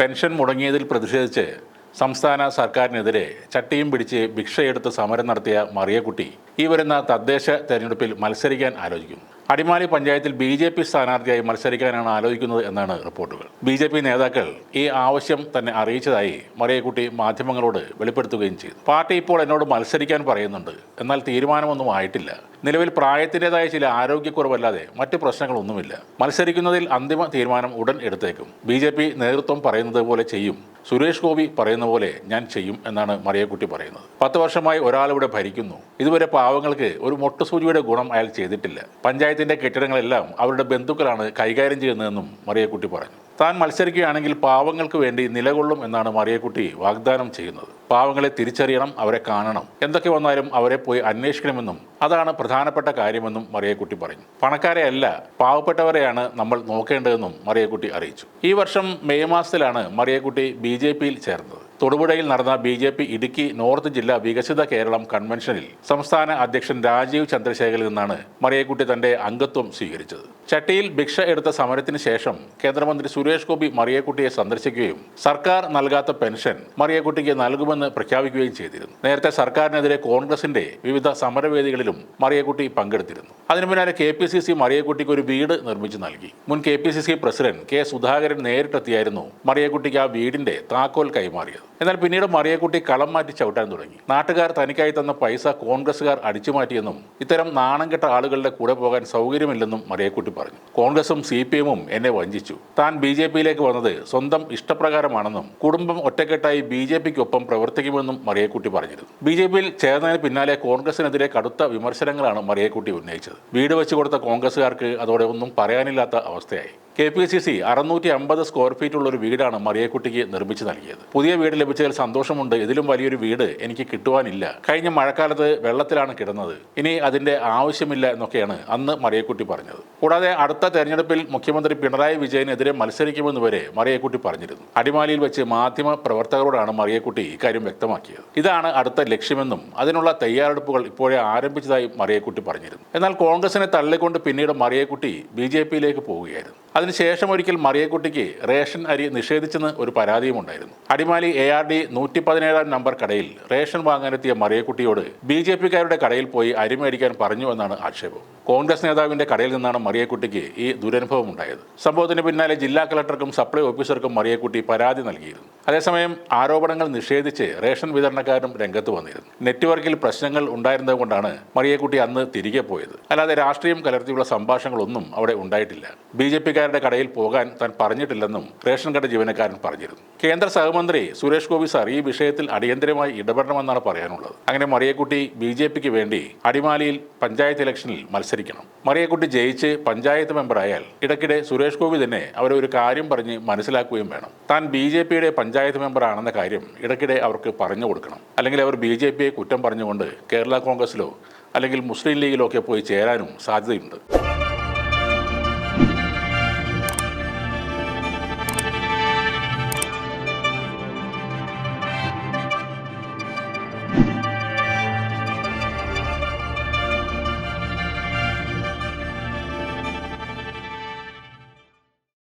Pension മുടങ്ങിയതിൽ പ്രതിഷേധിച്ച് സംസ്ഥാന സർക്കാരിനെതിരെ ചട്ടിയും പിടിച്ച് ഭിക്ഷയെടുത്ത് സമരം നടത്തിയ മറിയക്കുട്ടി ഈ വരുന്ന തദ്ദേശ തെരഞ്ഞെടുപ്പിൽ മത്സരിക്കാൻ ആലോചിക്കുന്നു. അടിമാലി പഞ്ചായത്തിൽ ബി ജെ പി സ്ഥാനാർത്ഥിയായി മത്സരിക്കാനാണ് ആലോചിക്കുന്നത് എന്നാണ് റിപ്പോർട്ടുകൾ. ബി ജെ പി നേതാക്കൾ ഈ ആവശ്യം തന്നെ അറിയിച്ചതായി മറിയക്കുട്ടി മാധ്യമങ്ങളോട് വെളിപ്പെടുത്തുകയും ചെയ്തു. പാർട്ടി ഇപ്പോൾ എന്നോട് മത്സരിക്കാൻ പറയുന്നുണ്ട്. എന്നാൽ തീരുമാനമൊന്നും ആയിട്ടില്ല. നിലവിൽ പ്രായത്തിന്റെതായ ചില ആരോഗ്യക്കുറവല്ലാതെ മറ്റു പ്രശ്നങ്ങളൊന്നുമില്ല. മത്സരിക്കുന്നതിൽ അന്തിമ തീരുമാനം ഉടൻ എടുത്തേക്കും. ബി ജെ പി നേതൃത്വം പറയുന്നത് പോലെ ചെയ്യും. സുരേഷ് ഗോപി പറയുന്ന പോലെ ഞാൻ ചെയ്യും എന്നാണ് മറിയക്കുട്ടി പറയുന്നത്. പത്ത് വർഷമായി ഒരാളിവിടെ ഭരിക്കുന്നു. ഇതുവരെ പാവങ്ങൾക്ക് ഒരു മൊട്ടുസൂചിയുടെ ഗുണം അയാൾ ചെയ്തിട്ടില്ല. പഞ്ചായത്തിന്റെ കെട്ടിടങ്ങളെല്ലാം അവരുടെ ബന്ധുക്കളാണ് കൈകാര്യം ചെയ്യുന്നതെന്നും മറിയക്കുട്ടി പറഞ്ഞു. താൻ മത്സരിക്കുകയാണെങ്കിൽ പാവങ്ങൾക്ക് വേണ്ടി നിലകൊള്ളും എന്നാണ് മറിയക്കുട്ടി വാഗ്ദാനം ചെയ്യുന്നത്. പാവങ്ങളെ തിരിച്ചറിയണം അവരെ കാണണം. എന്തൊക്കെ വന്നാലും അവരെ പോയി അന്വേഷിക്കണമെന്നും അതാണ് പ്രധാനപ്പെട്ട കാര്യമെന്നും മറിയക്കുട്ടി പറഞ്ഞു. പണക്കാരെ അല്ല പാവപ്പെട്ടവരെയാണ് നമ്മൾ നോക്കേണ്ടതെന്നും മറിയക്കുട്ടി അറിയിച്ചു. ഈ വർഷം മെയ് മാസത്തിലാണ് മറിയക്കുട്ടി ബി ജെ പിയിൽ ചേർന്നത്. തൊടുപുഴയിൽ നടന്ന B J P Idukki north ജില്ലാ വികസിത കേരളം കൺവെൻഷനിൽ സംസ്ഥാന അധ്യക്ഷൻ രാജീവ് ചന്ദ്രശേഖരിൽ നിന്നാണ് മറിയക്കുട്ടി തന്റെ അംഗത്വം സ്വീകരിച്ചത്. ചട്ടിയിൽ ഭിക്ഷ എടുത്ത സമരത്തിന് ശേഷം കേന്ദ്രമന്ത്രി സുരേഷ് ഗോപി മറിയക്കുട്ടിയെ സന്ദർശിക്കുകയും സർക്കാർ നൽകാത്ത പെൻഷൻ മറിയക്കുട്ടിക്ക് നൽകുമെന്ന് പ്രഖ്യാപിക്കുകയും ചെയ്തിരുന്നു. നേരത്തെ സർക്കാരിനെതിരെ കോൺഗ്രസിന്റെ വിവിധ സമരവേദികളിലും മറിയക്കുട്ടി പങ്കെടുത്തിരുന്നു. അതിനു പിന്നാലെ കെ പി സി സി മറിയക്കുട്ടിക്ക് ഒരു വീട് നിർമ്മിച്ചു നൽകി. മുൻ K P C C president K Sudhakaran നേരിട്ടെത്തിയായിരുന്നു മറിയക്കുട്ടിക്ക് ആ വീടിന്റെ താക്കോൽ കൈമാറിയത്. എന്നാൽ പിന്നീട് മറിയക്കുട്ടി കളം മാറ്റി ചവിട്ടാൻ തുടങ്ങി. നാട്ടുകാർ തനിക്കായി തന്ന പൈസ കോൺഗ്രസുകാർ അടിച്ചുമാറ്റിയെന്നും ഇത്തരം നാണം കെട്ട ആളുകളുടെ കൂടെ പോകാൻ സൗകര്യമില്ലെന്നും മറിയക്കുട്ടി പറഞ്ഞു. കോൺഗ്രസും സി പി എമ്മും എന്നെ വഞ്ചിച്ചു. താൻ ബി ജെ പിയിലേക്ക് വന്നത് സ്വന്തം ഇഷ്ടപ്രകാരമാണെന്നും കുടുംബം ഒറ്റക്കെട്ടായി ബി ജെ പിക്കൊപ്പം പ്രവർത്തിക്കുമെന്നും മറിയക്കുട്ടി പറഞ്ഞിരുന്നു. ബി ജെ പിയിൽ ചേർന്നതിന് പിന്നാലെ കോൺഗ്രസിനെതിരെ കടുത്ത വിമർശനങ്ങളാണ് മറിയക്കുട്ടി ഉന്നയിച്ചത്. വീട് വെച്ചു കൊടുത്ത കോൺഗ്രസുകാർക്ക് അതോടെ ഒന്നും പറയാനില്ലാത്ത അവസ്ഥയായി. കെ പി സി സി അറുന്നൂറ്റി അമ്പത് സ്ക്വയർ ഫീറ്റ് ഉള്ള ഒരു വീടാണ് മറിയക്കുട്ടിക്ക് നിർമ്മിച്ചു നൽകിയത്. പുതിയ വീട് ലഭിച്ചതിൽ സന്തോഷമുണ്ട്. ഇതിലും വലിയൊരു വീട് എനിക്ക് കിട്ടുവാനില്ല. കഴിഞ്ഞ മഴക്കാലത്ത് വെള്ളത്തിലാണ് കിടന്നത്. ഇനി അതിന്റെ ആവശ്യമില്ല എന്നൊക്കെയാണ് അന്ന് മറിയക്കുട്ടി പറഞ്ഞത്. കൂടാതെ അടുത്ത തെരഞ്ഞെടുപ്പിൽ മുഖ്യമന്ത്രി പിണറായി വിജയനെതിരെ മത്സരിക്കുമെന്ന് വരെ മറിയക്കുട്ടി പറഞ്ഞിരുന്നു. അടിമാലിയിൽ വെച്ച് മാധ്യമ പ്രവർത്തകരോടാണ് മറിയക്കുട്ടി ഇക്കാര്യം വ്യക്തമാക്കിയത്. ഇതാണ് അടുത്ത ലക്ഷ്യമെന്നും അതിനുള്ള തയ്യാറെടുപ്പുകൾ ഇപ്പോഴേ ആരംഭിച്ചതായി മറിയക്കുട്ടി പറഞ്ഞിരുന്നു. എന്നാൽ കോൺഗ്രസിനെ തള്ളിക്കൊണ്ട് പിന്നീട് മറിയക്കുട്ടി ബി ജെ പിയിലേക്ക് പോവുകയായിരുന്നു അതിനുശേഷം ഒരിക്കൽ മറിയക്കുട്ടിക്ക് റേഷൻ അരി നിഷേധിച്ചെന്ന് ഒരു പരാതിയും ഉണ്ടായിരുന്നു. അടിമാലി എ ആർ ഡി നൂറ്റി പതിനേഴാം നമ്പർ കടയിൽ റേഷൻ വാങ്ങാനെത്തിയ മറിയക്കുട്ടിയോട് ബി ജെ പിക്കാരുടെ കടയിൽ പോയി അരി മേടിക്കാൻ പറഞ്ഞു എന്നാണ് ആക്ഷേപം. കോൺഗ്രസ് നേതാവിന്റെ കടയിൽ നിന്നാണ് മറിയക്കുട്ടിക്ക് ഈ ദുരനുഭവം ഉണ്ടായത്. സംഭവത്തിന് പിന്നാലെ ജില്ലാ കളക്ടർക്കും സപ്ലൈ ഓഫീസർക്കും മറിയക്കുട്ടി പരാതി നൽകിയിരുന്നു. അതേസമയം ആരോപണങ്ങൾ നിഷേധിച്ച് റേഷൻ വിതരണക്കാരും രംഗത്ത് വന്നിരുന്നു. നെറ്റ്വർക്കിൽ പ്രശ്നങ്ങൾ ഉണ്ടായിരുന്നതുകൊണ്ടാണ് മറിയക്കുട്ടി അന്ന് തിരികെ പോയത്. അല്ലാതെ രാഷ്ട്രീയം കലർത്തിയുള്ള സംഭാഷണങ്ങളൊന്നും അവിടെ ഉണ്ടായിട്ടില്ല. ബി ജെ പിക്കാരുടെ കടയിൽ പോകാൻ താൻ പറഞ്ഞിട്ടില്ലെന്നും റേഷൻ കട ജീവനക്കാരൻ പറഞ്ഞിരുന്നു. കേന്ദ്ര സഹമന്ത്രി സുരേഷ് ഗോപി സാർ ഈ വിഷയത്തിൽ അടിയന്തരമായി ഇടപെടണമെന്നാണ് പറയാനുള്ളത്. അങ്ങനെ മറിയക്കുട്ടി ബി ജെ പിക്ക് വേണ്ടി അടിമാലിയിൽ പഞ്ചായത്ത് ഇലക്ഷനിൽ മത്സരിക്കണം. മറിയക്കുട്ടി ജയിച്ച് പഞ്ചായത്ത് മെമ്പറായാൽ ഇടയ്ക്കിടെ സുരേഷ് ഗോപി തന്നെ അവരെ ഒരു കാര്യം പറഞ്ഞ് മനസ്സിലാക്കുകയും വേണം. താൻ ബി ജെ പിയുടെ പഞ്ചായത്ത് മെമ്പറാണെന്ന കാര്യം ഇടയ്ക്കിടെ അവർക്ക് പറഞ്ഞു കൊടുക്കണം. അല്ലെങ്കിൽ അവർ ബി ജെ പിയെ കുറ്റം പറഞ്ഞുകൊണ്ട് കേരള കോൺഗ്രസിലോ അല്ലെങ്കിൽ മുസ്ലിം ലീഗിലോ ഒക്കെ പോയി ചേരാനും സാധ്യതയുണ്ട്.